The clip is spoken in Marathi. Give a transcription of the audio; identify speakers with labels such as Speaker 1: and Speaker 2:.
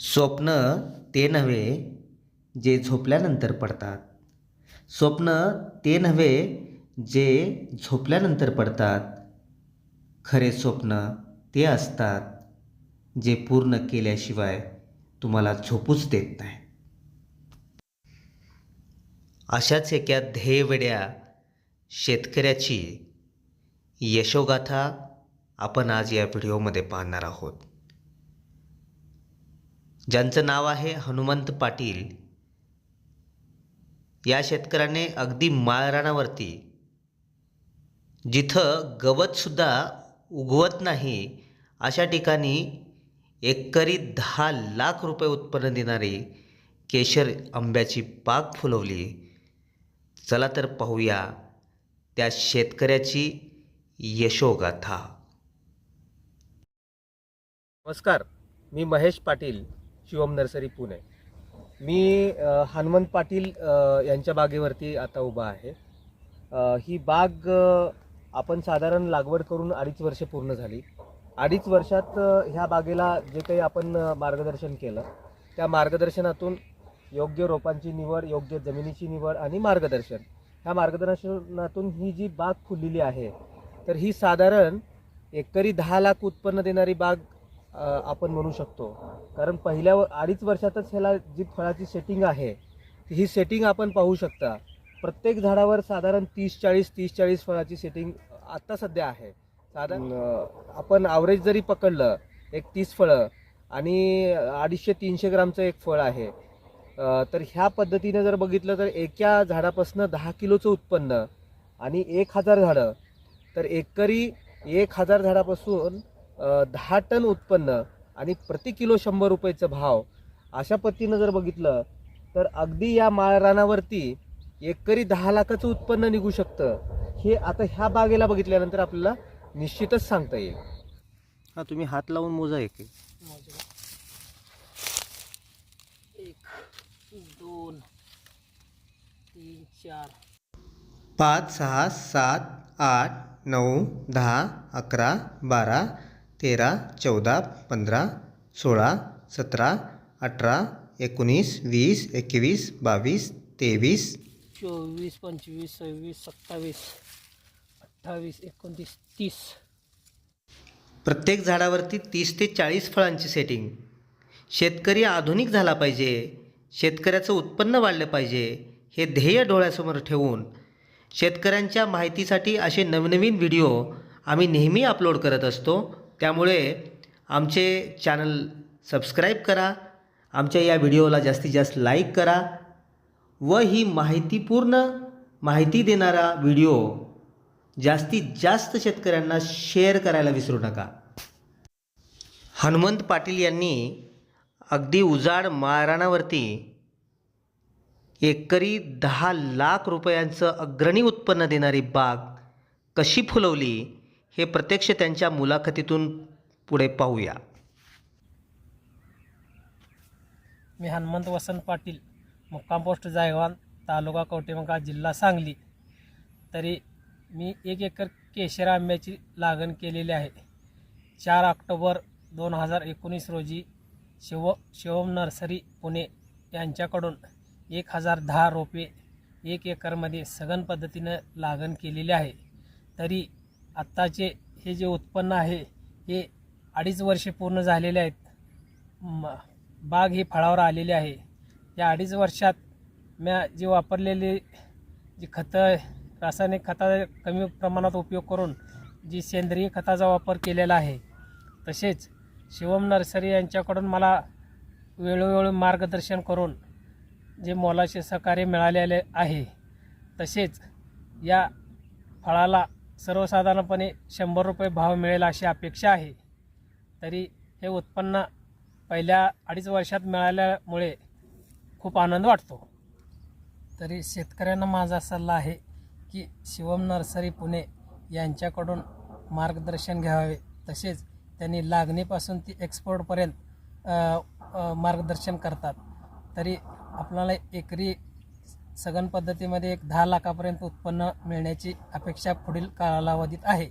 Speaker 1: स्वप्न ते नव्हे जे झोपल्यानंतर पडतात. स्वप्न ते नव्हे जे झोपल्यानंतर पडतात. खरे स्वप्न ते असतात जे पूर्ण केल्याशिवाय तुम्हाला झोपूच देत नाही. अशाच एका ध्येयवेड्या शेतकऱ्याची यशोगाथा आपण आज या व्हिडिओमध्ये पाहणार आहोत. ज्यांचं नाव आहे हनुमंत पाटील या शेतकऱ्याने अगदी माळरानावरती जिथं गवतसुद्धा उगवत नाही अशा ठिकाणी एकरी दहा लाख रुपये उत्पन्न देणारी केशर आंब्याची पाक फुलवली. चला तर पाहूया त्या शेतकऱ्याची यशोगाथा.
Speaker 2: नमस्कार मी महेश पाटील. शिवम नर्सरी पुणे. मी हनुमंत पाटील यांच्या बागेवरती आता उभा आहे. ही बाग आपण साधारण लागवड करून अडीच वर्षे पूर्ण झाली. अडीच वर्षात ह्या बागेला जे काही आपण मार्गदर्शन केलं त्या मार्गदर्शनातून योग्य रोपांची निवड योग्य जमिनीची निवड आणि मार्गदर्शन. ह्या मार्गदर्शनातून ही जी बाग फुललेली आहे तर ही साधारण एकरी दहा लाख उत्पन्न देणारी बाग आपण म्हणू शकतो. कारण पहिल्या व- अडीच वर्षातच ह्याला जी फळाची सेटिंग आहे ही सेटिंग आपण पाहू शकता. प्रत्येक झाडावर साधारण तीस चाळीस तीस चाळीस फळाची सेटिंग आत्ता सध्या आहे. साधारण आपण ॲव्हरेज जरी पकडलं एक तीस फळं आणि अडीचशे तीनशे ग्रामचं एक फळ आहे तर ह्या पद्धतीने जर बघितलं तर एका झाडापासून दहा किलोचं उत्पन्न आणि एक हजार झाडं तर एकरी एक हजार झाडापासून दहा टन उत्पन्न आणि प्रति किलो शंभर रुपयाचा भाव अशा पद्धतीनं जर बघितलं तर अगदी या माळ रानावरती एकरी दहा लाखाचं उत्पन्न निघू शकतं. हे आता ह्या बागेला बघितल्यानंतर आपल्याला निश्चितच सांगता येईल. हा तुम्ही हात लावून मोजा एक.
Speaker 3: एक दोन तीन चार.
Speaker 1: पाच सहा सात आठ नऊ दहा अकरा बारा तेरा चौदा पंधरा सोळा सतरा अठरा एकोणीस वीस एकवीस बावीस तेवीस.
Speaker 3: चोवीस पंचवीस सव्वीस सत्तावीस अठ्ठावीस एकोणतीस तीस.
Speaker 1: प्रत्येक झाडावरती तीस ते चाळीस फळांची सेटिंग शेतकरी आधुनिक झाला पाहिजे. शेतकऱ्याचं उत्पन्न वाढलं पाहिजे. हे ध्येय डोळ्यासमोर ठेवून. शेतकऱ्यांच्या माहितीसाठी असे नवनवीन व्हिडिओ आम्ही नेहमी अपलोड करत असतो. त्यामुळे आमचे चॅनल सबस्क्राईब करा आमच्या या व्हिडिओला जास्तीत जास्त लाईक करा व ही माहितीपूर्ण माहिती देणारा व्हिडिओ जास्तीत जास्त शेतकऱ्यांना शेअर करायला विसरू नका. हनुमंत पाटील यांनी अगदी उजाड माळरानावरती एकरी दहा लाख रुपयांचं अग्रणी उत्पन्न देणारी बाग कशी फुलवली? हे प्रत्यक्ष त्यांच्या मुलाखतीतून पुढे पाहूया.
Speaker 3: मी हनुमंत वसंत पाटील मुक्काम पोस्ट जायवान तालुका कवटेमंका जिल्हा सांगली. तरी मी एक एकर केशर आंब्याची लागण केलेली आहे. चार ऑक्टोबर दोन हजार एकोणीस रोजी शिव शिवम नर्सरी पुणे यांच्याकडून एक हजार दहा रोपे एक एकरमध्ये सघन पद्धतीनं लागण केलेली आहे. तरी आत्ताचे हे जे उत्पन्न आहे हे अडीच वर्षे पूर्ण झालेले आहेत. म बाग ही फळावर आलेली आहे. या अडीच वर्षात म्या जे वापरलेले जी खतं रासायनिक खता कमी प्रमाणात उपयोग करून जी सेंद्रिय खताचा वापर केलेला आहे तसेच शिवम नर्सरी यांच्याकडून मला वेळोवेळी मार्गदर्शन करून जे मोलाचे सहकार्य मिळालेले आहे तसेच या फळाला सर्वसाधारणपणे शंभर रुपये भाव मिळेल अशी अपेक्षा आहे. तरी हे उत्पन्न पहिल्या अडीच वर्षात मिळाल्यामुळे खूप आनंद वाटतो. तरी शेतकऱ्यांना माझा सल्ला आहे की शिवम नर्सरी पुणे यांच्याकडून मार्गदर्शन घ्यावे. तसेच त्यांनी लागणीपासून ती एक्सपोर्टपर्यंत मार्गदर्शन करतात. तरी आपल्याला एकरी सघन पद्धतीमध्ये एक दहा लाखापर्यंत उत्पन्न मिळण्याची अपेक्षा पुढील कालावधीत आहे.